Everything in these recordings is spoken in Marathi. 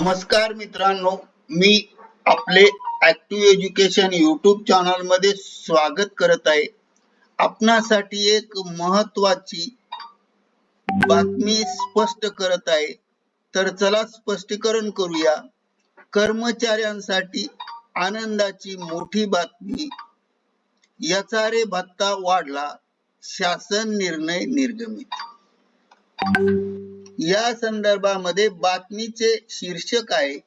नमस्कार मित्रांनो मी आपले ऍक्टिव्ह एज्युकेशन युट्यूब चॅनलमध्ये स्वागत करत आहे. आपणासाठी एक महत्वाची बातमी स्पष्ट करत आहे. तर चला स्पष्टीकरण करूया. कर्मचाऱ्यांसाठी आनंदाची मोठी बातमी. याचा रे भत्ता वाढला शासन निर्णय निर्गमित. या संदर्भामध्ये बातमीचे शीर्षक आहे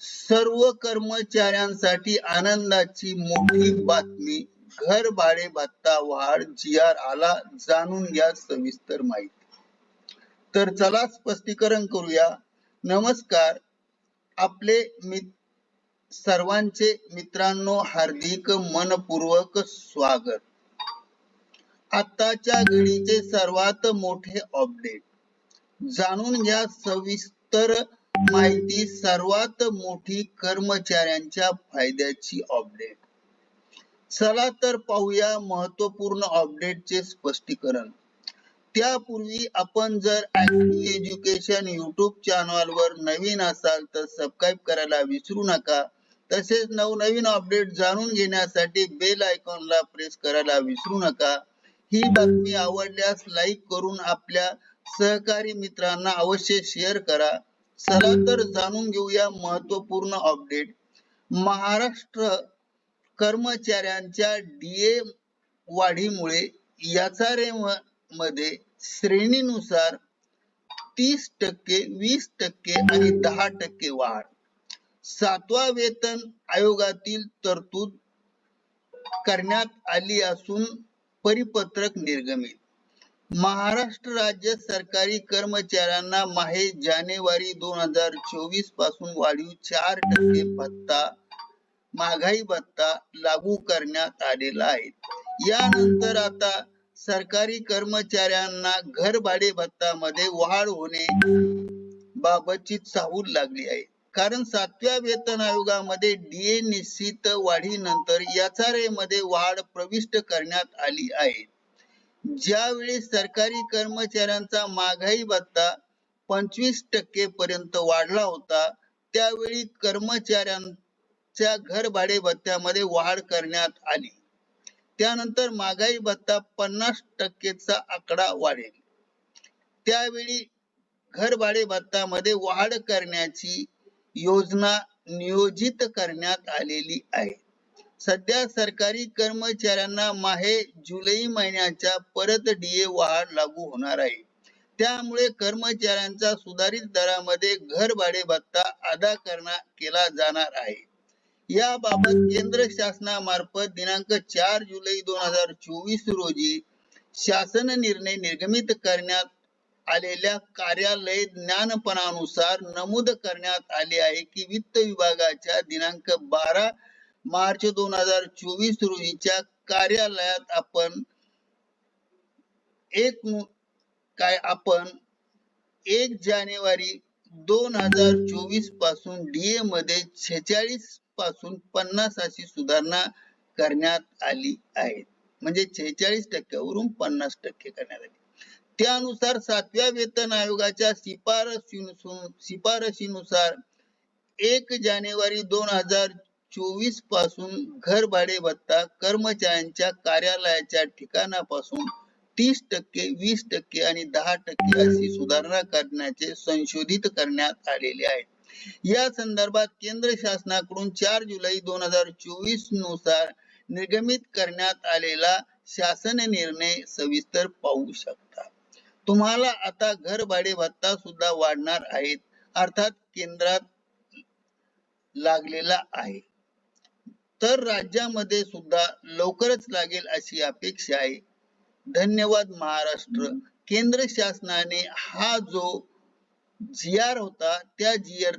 सर्व कर्मचाऱ्यांसाठी आनंदाची मोठी बातमी. घर भाडे भत्ता वाढ जी आर आला जाणून घ्या सविस्तर माहिती. तर चला स्पष्टीकरण करूया. नमस्कार. आपले मित सर्वांचे मित्रांनो हार्दिक मनपूर्वक स्वागत. आताच्या घडीचे सर्वात मोठे अपडेट. जाणून घ्या सविस्तर माहिती. सर्वात मोठी कर्मचाऱ्यांच्या फायद्याची अपडेट चला तर पाहूया महत्त्वपूर्ण अपडेटचे स्पष्टीकरण. त्यापूर्वी आपण जर एज्युकेशन युट्यूब चॅनल वर नवीन असाल तर सबस्क्राईब करायला विसरू नका. तसेच नवनवीन अपडेट जाणून घेण्यासाठी बेल आयकॉनला प्रेस करायला विसरू नका. ही बातमी आवडल्यास लाईक करून आपल्या सहकारी मित्रांना अवश्य शेअर करा. चला तर जाणून घेऊया महत्त्वपूर्ण अपडेट महाराष्ट्र कर्मचाऱ्यांच्या डीए वाढीमुळे याचा मध्ये श्रेणीनुसार तीस टक्के वीस टक्के आणि दहा टक्के वाढ. सातवा वेतन आयोगातील तरतूद करण्यात आली असून परिपत्रक निर्गमित. महाराष्ट्र राज्य सरकारी कर्मचाऱ्यांना माहे जानेवारी दोन हजार चोवीसपासून वाढीव चार टक्के भत्ता महागाई भत्ता लागू करण्यात आलेला आहे. यानंतर आता सरकारी कर्मचाऱ्यांना घर भाडे भत्तामध्ये वाढ होणे बाबतची चाहूल लागली आहे. कारण सातव्या वेतन आयोगामध्ये डीए निश्चित वाढीनंतर एचआरए मध्ये वाढ प्रविष्ट करण्यात आली आहे. ज्यावेळी सरकारी कर्मचाऱ्यांचा महागाई भत्ता पंचवीस टक्के पर्यंत वाढला होता त्यावेळी कर्मचाऱ्यांच्या घर भाडे भत्त्यामध्ये वाढ करण्यात आली. त्यानंतर महागाई भत्ता पन्नास टक्केचा आकडा वाढेल. त्यावेळी घर भाडे भत्तामध्ये वाढ करण्याची योजना नियोजित करण्यात आलेली आहे. सध्या सरकारी कर्मचाऱ्यांना माहे जुलै महिन्याच्या परत डीए वाढ लागू होणार आहे. त्यामुळे कर्मचाऱ्यांचा सुधारित दरामध्ये घर भाडे भत्ता अदा करण्यात केला जाणार आहे. याबाबत केंद्र शासनामार्फत दिनांक चार जुलै दोन हजार चोवीस रोजी शासन निर्णय निर्गमित करण्यात आलेल्या कार्यालय ज्ञानपणानुसार नमूद करण्यात आले आहे की वित्त विभागाच्या दिनांक बारा मार्च दोन हजार चोवीस रोजीच्या कार्यालयात आपण एक काय आपण एक जानेवारी दोन हजार चोवीसपासून डीए मध्ये छेचाळीसपासून पन्नास अशी सुधारणा करण्यात आली आहे. म्हणजे छेचाळीस टक्क्यावरून पन्नास टक्के करण्यात आली. त्यानुसार सातव्या वेतन आयोगाच्या शिफारशीनुसार शिफारशीनुसार एक जानेवारी दोन हजार चोवीसपासून घर भाडे भत्ता कर्मचाऱ्यांच्या कार्यालयाच्या ठिकाणापासून तीस टक्के वीस टक्के आणि दहा टक्के अशी सुधारणा करण्याचे संशोधित करण्यात आलेले आहे. या संदर्भात केंद्र शासनाकडून चार जुलै दोन हजार चोवीसनुसार निर्गमित करण्यात आलेला शासन निर्णय सविस्तर पाहू शकता. तुम्हाला आता घर भाडे भत्ता सुद्धा वाढणार आहेत अर्थात केंद्रात लागलेला आहे. तर राज्यामध्ये सुद्धा लवकरच लागेल अशी अपेक्षा आहे. धन्यवाद महाराष्ट्र. केंद्र शासनाने हा जो जी आर होता त्या जी आर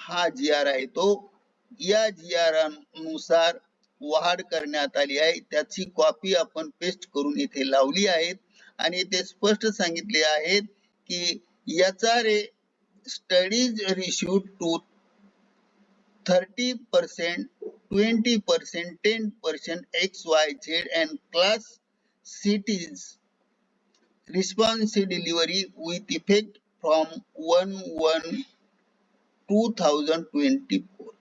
हा जी आर आहे. तो या जी आरनुसार वाढ करण्यात आली आहे. त्याची कॉपी आपण पेस्ट करून इथे लावली आहेत आणि ते स्पष्ट सांगितले आहेत की याचा रे स्टडीज रिश्यू टू 30%, 20%, 10% XYZ and class cities. Response delivery with effect from 1 1 2024.